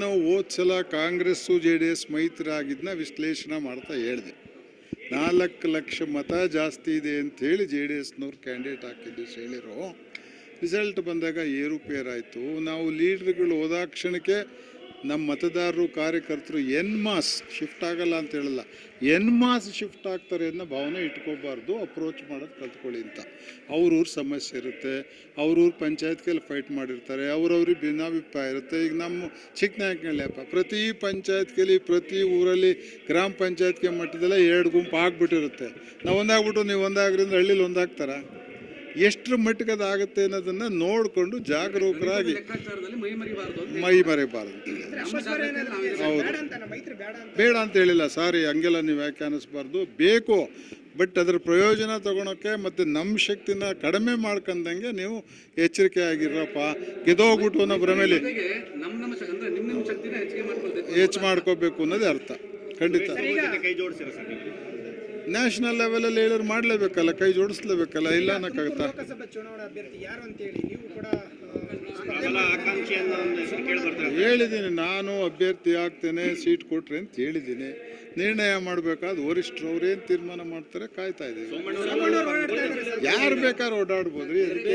ನಾನು ಸಲ Congress, J D S ಮೈತ್ರಿ ಆಗಿದ್ದನ್ನ ವಿಶ್ಲೇಷಣೆ ಮಾಡ್ತಾ ಹೇಳಿದೆ. ನಾಲ್ಕು ಲಕ್ಷ ಮತ ಜಾಸ್ತಿ ಇದೆ ಅಂತೇಳಿ ಜೆ ಡಿ ಎಸ್ನವ್ರು ಕ್ಯಾಂಡಿಡೇಟ್ ಹಾಕಿದ್ದು ಹೇಳಿರೋ, ರಿಸಲ್ಟ್ ಬಂದಾಗ ಏರುಪೇರಾಯಿತು. ನಾವು ಲೀಡ್ರ್ಗಳು ಹೋದಾಕ್ಷಣಕ್ಕೆ ನಮ್ಮ ಮತದಾರರು, ಕಾರ್ಯಕರ್ತರು ಎನ್ ಮಾಸ್ ಶಿಫ್ಟ್ ಆಗಲ್ಲ ಅಂತ ಹೇಳಲ್ಲ. ಎನ್ ಮಾಸ್ ಶಿಫ್ಟ್ ಆಗ್ತಾರೆ ಅನ್ನೋ ಭಾವನೆ ಇಟ್ಕೋಬಾರ್ದು ಅಪ್ರೋಚ್ ಮಾಡೋದು ಕಲ್ತ್ಕೊಳ್ಳಿ ಅಂತ. ಅವ್ರವ್ರ ಸಮಸ್ಯೆ ಇರುತ್ತೆ ಅವ್ರವ್ರ ಪಂಚಾಯತ್ಗೆಲ್ಲ ಫೈಟ್ ಮಾಡಿರ್ತಾರೆ, ಅವ್ರವ್ರಿಗೆ ಭಿನ್ನಾಭಿಪ್ರಾಯ ಇರುತ್ತೆ. ಈಗ ನಮ್ಮ ಚಿಕ್ಕನಾಯಕನಳ್ಳಿಯಪ್ಪ ಪ್ರತಿ ಪಂಚಾಯತ್ಗೆಲ್ಲಿ ಪ್ರತಿ ಊರಲ್ಲಿ ಗ್ರಾಮ ಪಂಚಾಯತ್ಗೆ ಮಟ್ಟದಲ್ಲೇ ಎರಡು ಗುಂಪು ಆಗ್ಬಿಟ್ಟಿರುತ್ತೆ. ನಾವು ಒಂದಾಗ್ಬಿಟ್ಟು ನೀವು ಒಂದಾಗ್ರಿಂದ ಹಳ್ಳಿಲಿ ಒಂದಾಗ್ತಾರ? ಎಷ್ಟರ ಮಟ್ಟಿಗೆ ಅದಾಗುತ್ತೆ ಅನ್ನೋದನ್ನು ನೋಡಿಕೊಂಡು ಜಾಗರೂಕರಾಗಿ ಮೈ ಮರಿಬಾರದು ಮೈ ಮರೆಯಬಾರದು. ಹೌದು ಬೇಡ ಬೇಡ ಅಂತ. ಬೇಡ ಅಂತ ಹೇಳಿಲ್ಲ ಸಾರಿ ಹಂಗೆಲ್ಲ ನೀವು ವ್ಯಾಖ್ಯಾನಿಸ್ಬಾರ್ದು. ಬೇಕು ಬಟ್ ಅದ್ರ ಪ್ರಯೋಜನ ತಗೊಳಕ್ಕೆ ಮತ್ತು ನಮ್ಮ ಶಕ್ತಿನ ಕಡಿಮೆ ಮಾಡ್ಕೊಂಡಂಗೆ ನೀವು ಎಚ್ಚರಿಕೆ ಆಗಿರಪ್ಪ ಗೆದೋಗ್ಬಿಟ್ಟು ಅನ್ನೋ ಭ್ರಮೇಲಿ ಹೆಚ್ಚು ಮಾಡ್ಕೋಬೇಕು ಅನ್ನೋದೇ ಅರ್ಥ. ಖಂಡಿತ. ನ್ಯಾಷನಲ್ ಲೆವೆಲಲ್ಲಿ ಹೇಳೋರು ಮಾಡಲೇಬೇಕಲ್ಲ ಕೈ ಜೋಡಿಸ್ಲೇಬೇಕಲ್ಲ ಇಲ್ಲ ಅನ್ನೋಕ್ಕಾಗತ್ತಾ? ಲೋಕಸಭಾ ಚುನಾವಣಾ ಅಭ್ಯರ್ಥಿ ಯಾರು ಅಂತೇಳಿ ನೀವು ಕೂಡ ಆ, ಆಕಾಂಕ್ಷಿ ಅನ್ನೋ ಒಂದು ಹೆಸರು ಕೇಳಿ ಬರ್ತಾರೆ. ಹೇಳಿದ್ದೀನಿ ನಾನು ಅಭ್ಯರ್ಥಿ ಆಗ್ತೇನೆ ಸೀಟ್ ಕೊಟ್ರೆ ಅಂತ ಹೇಳಿದ್ದೀನಿ. ನಿರ್ಣಯ ಮಾಡಬೇಕಾದ ವರಿಷ್ಠರು ಅವ್ರು ಏನು ತೀರ್ಮಾನ ಮಾಡ್ತಾರೆ ಕಾಯ್ತಾ ಇದ್ದೀವಿ. ಯಾರು ಬೇಕಾದ್ರೂ ಓಡಾಡ್ಬೋದ್ರಿ ಅದಕ್ಕೆ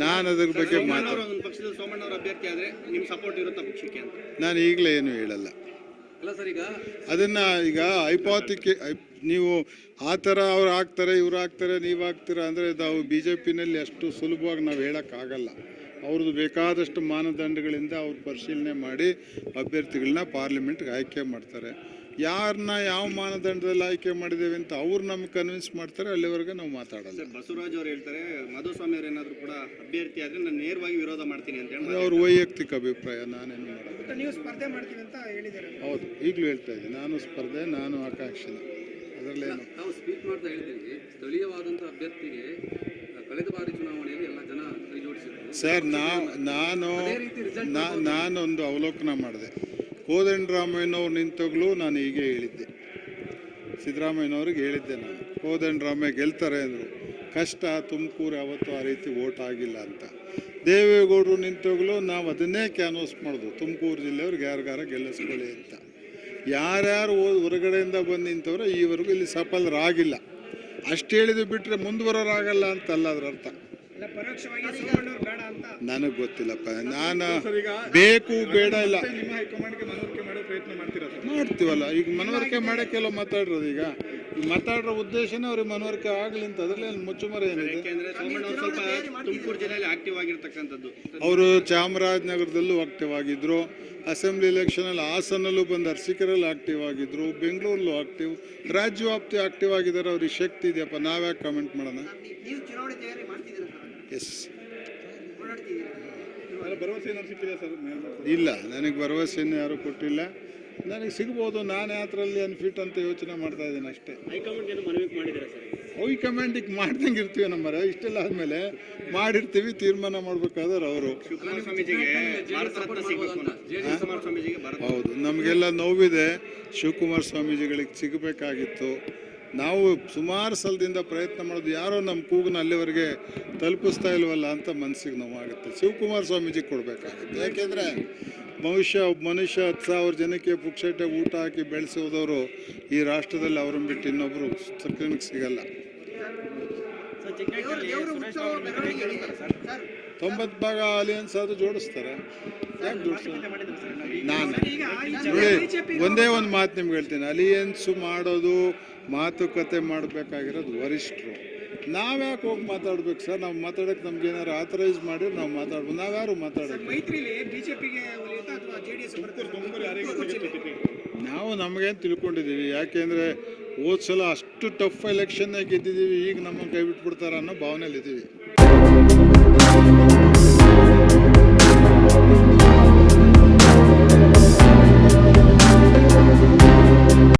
ನಾನು ಅದ್ರ ಬಗ್ಗೆ ಮಾತಾಡ ಸೋಮಣ್ಣವ್ರ ಒಂದು ಪಕ್ಷದಲ್ಲಿ ಸೋಮಣ್ಣವ್ರ ಅಭ್ಯರ್ಥಿ ಆದ್ರೆ ನಿಮ್ ಸಪೋರ್ಟ್ ಇರುತ್ತಾ ಪಕ್ಷಕ್ಕೆ ಅಂತ? ನಾನು ಈಗಲೇ ಏನು ಹೇಳಲ್ಲ. ಅದನ್ನು ಈಗ ಐಪಾತಿಕೆ ನೀವು ಆ ಥರ ಅವ್ರು ಆಗ್ತಾರೆ ಇವ್ರು ಆಗ್ತಾರೆ ನೀವು ಆಗ್ತೀರಾ ಅಂದರೆ ನಾವು ಬಿ ಜೆ ಪಿನಲ್ಲಿ ಅಷ್ಟು ಸುಲಭವಾಗಿ ನಾವು ಹೇಳೋಕ್ಕಾಗಲ್ಲ. ಅವ್ರದ್ದು ಬೇಕಾದಷ್ಟು ಮಾನದಂಡಗಳಿಂದ ಅವ್ರು ಪರಿಶೀಲನೆ ಮಾಡಿ ಅಭ್ಯರ್ಥಿಗಳನ್ನ ಪಾರ್ಲಿಮೆಂಟ್ಗೆ ಆಯ್ಕೆ ಮಾಡ್ತಾರೆ. ಯಾರನ್ನ ಯಾವ ಮಾನದಂಡದಲ್ಲಿ ಆಯ್ಕೆ ಮಾಡಿದ್ದೇವೆ ಅಂತ ಅವ್ರು ನಮ್ಗೆ ಕನ್ವಿನ್ಸ್ ಮಾಡ್ತಾರೆ ಅಲ್ಲಿವರೆಗೆ ನಾವು ಮಾತಾಡಲ್ಲ. ಸರ್ ಬಸವರಾಜ್ ಅವ್ರು ಹೇಳ್ತಾರೆ ಮಾಧುಸ್ವಾಮಿ ಅವ್ರು ಏನಾದರೂ ಕೂಡ ಅಭ್ಯರ್ಥಿ ಆದ್ರೆ ನಾನು ನೇರವಾಗಿ ವಿರೋಧ ಮಾಡ್ತೀನಿ ಅಂತ ಹೇಳಿ ಅವ್ರ ವೈಯಕ್ತಿಕ ಅಭಿಪ್ರಾಯ ನಾನೇನು ಮಾಡೋದು? ನೀವು ಸ್ಪರ್ಧೆ ಮಾಡ್ತೀನಿ ಅಂತ ಹೇಳಿದ್ದಾರೆ. ಹೌದು ಈಗಲೂ ಹೇಳ್ತಾ ಇದ್ದೀನಿ ನಾನು ಸ್ಪರ್ಧೆ ನಾನು ಆಕಾಂಕ್ಷಿ ಅದರಲ್ಲೇನು? ನಾವು ಸ್ಪೀಕ್ ಮಾಡ್ತಾ ಹೇಳ್ತೀವಿ ಸ್ಥಳೀಯವಾದಂಥ ಅಭ್ಯರ್ಥಿಗೆ ಕಳೆದ ಬಾರಿ ಚುನಾವಣೆಯಲ್ಲಿ ಎಲ್ಲ ಜನ ಕೈ ಜೋಡಿಸಿದ್ರು. ಸರ್ ನಾ ನಾನು ನಾನೊಂದು ಅವಲೋಕನ ಮಾಡಿದೆ. ಕೋದಂಡರಾಮಯ್ಯನವ್ರು ನಿಂತಾಗಲೂ ನಾನು ಹೀಗೆ ಹೇಳಿದ್ದೆ. ಸಿದ್ದರಾಮಯ್ಯನವ್ರಿಗೆ ಹೇಳಿದ್ದೆ ನಾನು ಕೋದಂಡರಾಮಯ್ಯ ಗೆಲ್ತಾರೆ ಅಂದರು, ಕಷ್ಟ, ತುಮಕೂರು ಯಾವತ್ತೂ ಆ ರೀತಿ ಓಟ್ ಆಗಿಲ್ಲ ಅಂತ. ದೇವೇಗೌಡರು ನಿಂತಾಗಲೂ, ನಾವು ಅದನ್ನೇ ಕ್ಯಾನ್ವಸ್ ಮಾಡೋದು, ತುಮಕೂರು ಜಿಲ್ಲೆಯವ್ರಿಗೆ ಯಾರಿಗಾರ ಗೆಲ್ಲಿಸ್ಕೊಳ್ಳಿ ಅಂತ. ಯಾರ್ಯಾರು ಹೊರಗಡೆಯಿಂದ ಬಂದು ನಿಂತವ್ರೆ, ಈವರೆಗೂ ಇಲ್ಲಿ ಸಫಲರಾಗಿಲ್ಲ. ಅಷ್ಟು ಹೇಳಿದ್ದು ಬಿಟ್ಟರೆ ಮುಂದುವರೋರಾಗಲ್ಲ ಅಂತಲ್ಲ ಅದರ ಅರ್ಥ ಅಲ್ಲ ಪರೋಕ್ಷವಾಗಿ ಸೋಮಣ್ಣವ್ರು ಬೇಡ ಅಂತ. ನನಗೆ ಗೊತ್ತಿಲ್ಲಪ್ಪ. ನಾನು ಬೇಕು ಬೇಡ ಇಲ್ಲ. ಮನವರಿಕೆ ಮಾಡೋ ಮಾಡ್ತೀವಲ್ಲ. ಈಗ ಮನವರಿಕೆ ಮಾಡೋಕ್ಕೆಲ್ಲ ಮಾತಾಡಿರೋದು ಈಗ. ಈಗ ಮಾತಾಡೋ ಉದ್ದೇಶನೇ ಅವ್ರಿಗೆ ಮನವರಿಕೆ ಆಗಲಿ ಅಂತ. ಅದರಲ್ಲಿ ಮುಚ್ಚುಮರೆ ಏನಿದೆ? ಅವರು ಚಾಮರಾಜನಗರದಲ್ಲೂ ಆಕ್ಟಿವ್ ಆಗಿದ್ರು. ಅಸೆಂಬ್ಲಿ ಎಲೆಕ್ಷನಲ್ಲಿ ಹಾಸನಲ್ಲೂ ಬಂದು ಅರ್ಸಿಕರಲ್ಲಿ ಆಕ್ಟಿವ್ ಆಗಿದ್ರು. ಬೆಂಗಳೂರಲ್ಲೂ ಆಕ್ಟಿವ್ ರಾಜ್ಯವ್ಯಾಪ್ತಿ ಆಕ್ಟಿವ್ ಆಗಿದ್ದಾರೆ. ಅವ್ರಿಗೆ ಶಕ್ತಿ ಇದೆಯಪ್ಪ. ನಾವ್ಯಾಕೆ ಕಮೆಂಟ್ ಮಾಡೋಣ? ಎಸ್ ಓಡಾಡ್ತಿದ್ದೀರಾ ಭರವಸೆ ಏನಾದ್ರು ಸಿಕ್ಕಿದೆ ಸರ್? ಇಲ್ಲ ನನಗೆ ಭರವಸೆಯನ್ನು ಯಾರೂ ಕೊಟ್ಟಿಲ್ಲ. ನನಗೆ ಸಿಗ್ಬೋದು ನಾನು ಯಾತ್ರಲ್ಲಿ ಅನ್ಫಿಟ್ ಅಂತ ಯೋಚನೆ ಮಾಡ್ತಾ ಇದ್ದೀನಿ ಅಷ್ಟೇ. ಹೈಕಮಾಂಡಿಗೆ ಮಾಡ್ದಂಗೆ ಇರ್ತೀವಿ ನಮ್ಮರ ಇಷ್ಟೆಲ್ಲ ಆದಮೇಲೆ ಮಾಡಿರ್ತೀವಿ ತೀರ್ಮಾನ ಮಾಡ್ಬೇಕಾದ್ರೆ ಅವರು. ಹೌದು ನಮಗೆಲ್ಲ ನೋವಿದೆ. ಶಿವಕುಮಾರ ಸ್ವಾಮೀಜಿಗಳಿಗೆ ಸಿಗಬೇಕಾಗಿತ್ತು. ನಾವು ಸುಮಾರು ಸಲದಿಂದ ಪ್ರಯತ್ನ ಮಾಡೋದು ಯಾರೋ ನಮ್ಮ ಕೂಗನ್ನ ಅಲ್ಲಿವರೆಗೆ ತಲುಪಿಸ್ತಾ ಇಲ್ವಲ್ಲ ಅಂತ ಮನಸ್ಸಿಗೆ ನೋವಾಗುತ್ತೆ. ಶಿವಕುಮಾರ್ ಸ್ವಾಮೀಜಿಗೆ ಕೊಡಬೇಕಾಗುತ್ತೆ. ಯಾಕೆಂದರೆ ಭವಿಷ್ಯ ಒಬ್ಬ ಮನುಷ್ಯ ಹತ್ತು ಸಾವಿರ ಜನಕ್ಕೆ ಪುಕ್ಷಟೆ ಊಟ ಹಾಕಿ ಬೆಳೆಸೋದವರು ಈ ರಾಷ್ಟ್ರದಲ್ಲಿ ಅವ್ರನ್ನ ಬಿಟ್ಟು ಇನ್ನೊಬ್ಬರು ಸಕ್ರಮಕ್ಕೆ ಸಿಗಲ್ಲ. ತೊಂಬತ್ತು ಭಾಗ ಅಲಿಯನ್ಸ್ ಆದ್ರೂ ಜೋಡಿಸ್ತಾರೆ. ಯಾಕೆ ಜೋಡಿಸ್ತಾರೆ? ನಾನು. ಒಂದೇ ಒಂದು ಮಾತು ನಿಮ್ಗೆ ಹೇಳ್ತೀನಿ. ಅಲಿಯನ್ಸು ಮಾಡೋದು ಮಾತುಕತೆ ಮಾಡಬೇಕಾಗಿರೋದು ವರಿಷ್ಠರು ನಾವ್ಯಾಕೆ ಹೋಗಿ ಮಾತಾಡ್ಬೇಕು ಸರ್? ನಾವು ಮಾತಾಡೋಕೆ ನಮ್ಗೆ ಏನಾರು ಆಥರೈಸ್ ಮಾಡಿ ನಾವು ಮಾತಾಡ್ಬೋದು. ನಾವ್ಯಾರು ಮಾತಾಡೋದು ನಾವು ನಮಗೇನು ತಿಳ್ಕೊಂಡಿದ್ದೀವಿ ಯಾಕೆಂದರೆ ಹೋದ ಸಲ ಅಷ್ಟು ಟಫ್ ಎಲೆಕ್ಷನ್ನೇ ಗೆದ್ದಿದ್ದೀವಿ ಈಗ ನಮ್ಮನ್ನು ಕೈ ಬಿಟ್ಬಿಡ್ತಾರೆ ಅನ್ನೋ ಭಾವನೆಯಲ್ಲಿದ್ದೀವಿ.